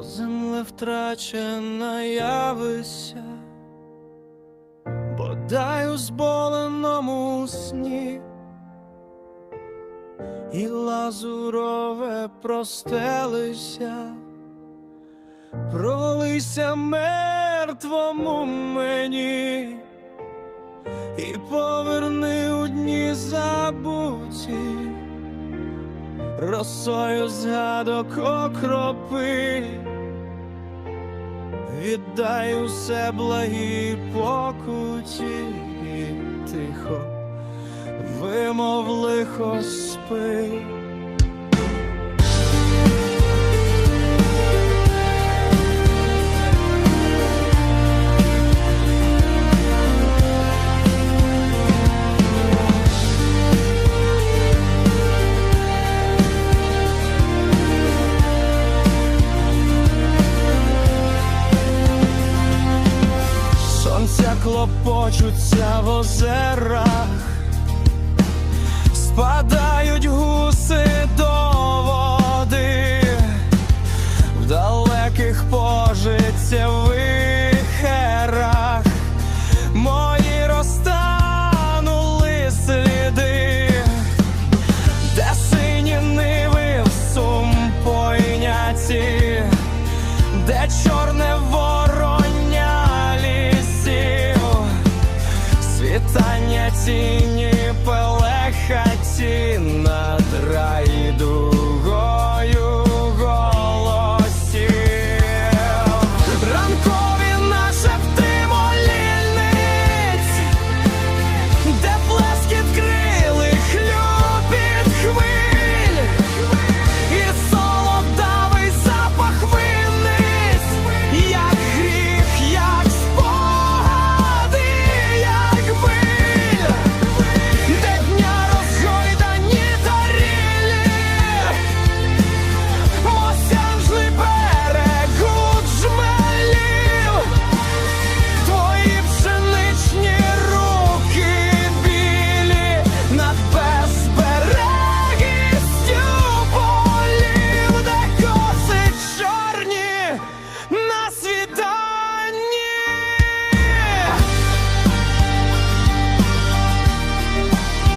Земле втрачена явися, бодай у зболеному сні, і лазурове простелися, пролися мертвому мені, і поверни у дні росою згадок окропи, віддай усе благій покуті, тихо, вимов лихо спи. клопочуться в озерах, спадають гуси до води, в далеких пожиттєвих ерах мої розтанули сліди, де сині ниви в сум пойняті, де чорні. Мерцання тіні пелеха над райду.